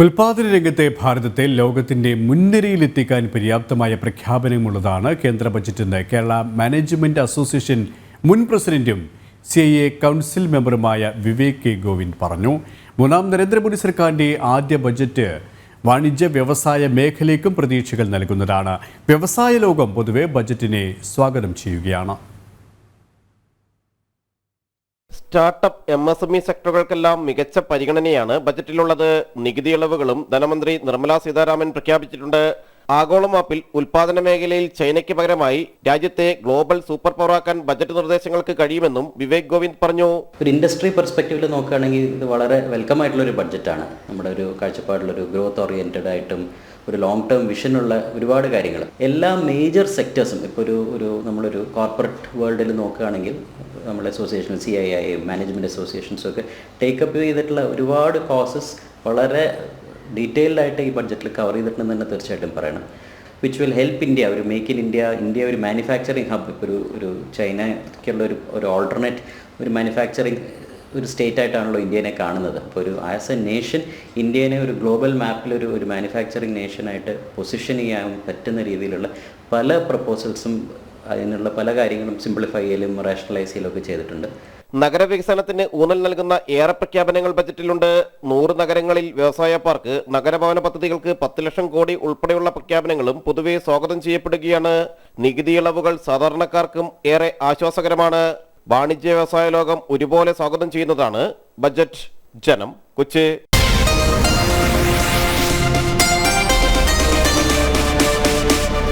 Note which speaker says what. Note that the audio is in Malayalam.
Speaker 1: ഉൽപാദന രംഗത്തെ ഭാരതത്തെ ലോകത്തിന്റെ മുൻനിരയിലെത്തിക്കാൻ പര്യാപ്തമായ പ്രഖ്യാപനമുള്ളതാണ് കേന്ദ്ര ബജറ്റെന്ന് കേരള മാനേജ്മെന്റ് അസോസിയേഷൻ മുൻ പ്രസിഡന്റും സി ഐ എ കൗൺസിൽ മെമ്പറുമായ വിവേക് കെ ഗോവിന്ദ് പറഞ്ഞു. മൂന്നാം നരേന്ദ്രമോദി സർക്കാരിന്റെ ആദ്യ ബജറ്റ് വാണിജ്യ വ്യവസായ മേഖലയ്ക്കും പ്രതീക്ഷകൾ നൽകുന്നതാണ്. വ്യവസായ ലോകം പൊതുവെ ബജറ്റിനെ സ്വാഗതം ചെയ്യുകയാണ്.
Speaker 2: Startup M S M E സെക്ടറുകൾക്കെല്ലാം മികച്ച പരിഗണനയാണ് ബജറ്റിലുള്ളത്. നികുതി ഇളവുകളും ധനമന്ത്രി നിർമ്മലാ സീതാരാമൻ പ്രഖ്യാപിച്ചിട്ടുണ്ട്. ആഗോള മാപ്പിൽ ഉൽപാദന മേഖലയിൽ ചൈനയ്ക്ക് പകരമായി രാജ്യത്തെ ഗ്ലോബൽ സൂപ്പർ പവറാക്കാൻ ബജറ്റ് നിർദ്ദേശങ്ങൾക്ക് കഴിയുമെന്നും വിവേക് ഗോവിന്ദ് പറഞ്ഞു.
Speaker 3: ഒരു ഇൻഡസ്ട്രി പെർസ്പെക്റ്റീവിൽ നോക്കുകയാണെങ്കിൽ ഇത് വളരെ വെൽക്കം ആയിട്ടുള്ള ഒരു ബഡ്ജറ്റാണ്. നമ്മുടെ ഒരു കാഴ്ചപ്പാടിലൊരു ഗ്രോത്ത് ഓറിയന്റഡ് ആയിട്ടും ഒരു ലോങ് ടേം വിഷനുള്ള ഒരുപാട് കാര്യങ്ങൾ എല്ലാ മേജർ സെക്ടേഴ്സും ഇപ്പോൾ ഒരു ഒരു നമ്മളൊരു കോർപ്പറേറ്റ് വേൾഡിൽ നോക്കുകയാണെങ്കിൽ നമ്മുടെ association C I I management അസോസിയേഷൻസും ഒക്കെ ടേക്കപ്പ് ചെയ്തിട്ടുള്ള ഒരുപാട് കോസസ് വളരെ ഡീറ്റെയിൽഡ് ആയിട്ട് ഈ ബഡ്ജറ്റിൽ കവർ ചെയ്തിട്ടുണ്ടെന്ന് തന്നെ തീർച്ചയായിട്ടും പറയണം. വിച്ച് വിൽ ഹെൽപ്പ് ഇന്ത്യ ഒരു മേക്ക് ഇൻ ഇന്ത്യ ഇന്ത്യ ഒരു മാനുഫാക്ചറിങ് ഹബ് ഇപ്പോൾ ഒരു ഒരു ചൈനയ്ക്കുള്ള ഒരു ഒരു ഓൾട്ടർനേറ്റ് ഒരു മാനുഫാക്ചറിങ് ഒരു സ്റ്റേറ്റ് ആയിട്ടാണല്ലോ ഇന്ത്യനെ കാണുന്നത്. അപ്പോൾ ഒരു ആസ് എ നേഷൻ ഇന്ത്യനെ ഒരു ഗ്ലോബൽ മാപ്പിൽ ഒരു ഒരു മാനുഫാക്ചറിങ് നേഷനായിട്ട് പൊസിഷൻ ചെയ്യാൻ പറ്റുന്ന രീതിയിലുള്ള പല പ്രപ്പോസൽസും അതിനുള്ള പല കാര്യങ്ങളും സിംപ്ലിഫൈ ചെയ്യലും റാഷണലൈസ് ചെയ്യലും ഒക്കെ ചെയ്തിട്ടുണ്ട്.
Speaker 2: നഗരവികസനത്തിന് ഊന്നൽ നൽകുന്ന ഏറെ പ്രഖ്യാപനങ്ങൾ ബജറ്റിലുണ്ട്. നൂറ് നഗരങ്ങളിൽ വ്യവസായ പാർക്ക് നഗരഭവന പദ്ധതികൾക്ക് പത്ത് ലക്ഷം കോടി ഉൾപ്പെടെയുള്ള പ്രഖ്യാപനങ്ങളും പൊതുവെ സ്വാഗതം ചെയ്യപ്പെടുകയാണ്. നികുതി ഇളവുകൾ സാധാരണക്കാർക്കും ഏറെ ആശ്വാസകരമാണ്. വാണിജ്യ വ്യവസായ ലോകം ഒരുപോലെ സ്വാഗതം ചെയ്യുന്നതാണ് ബജറ്റ് ജനം കൊച്ചി.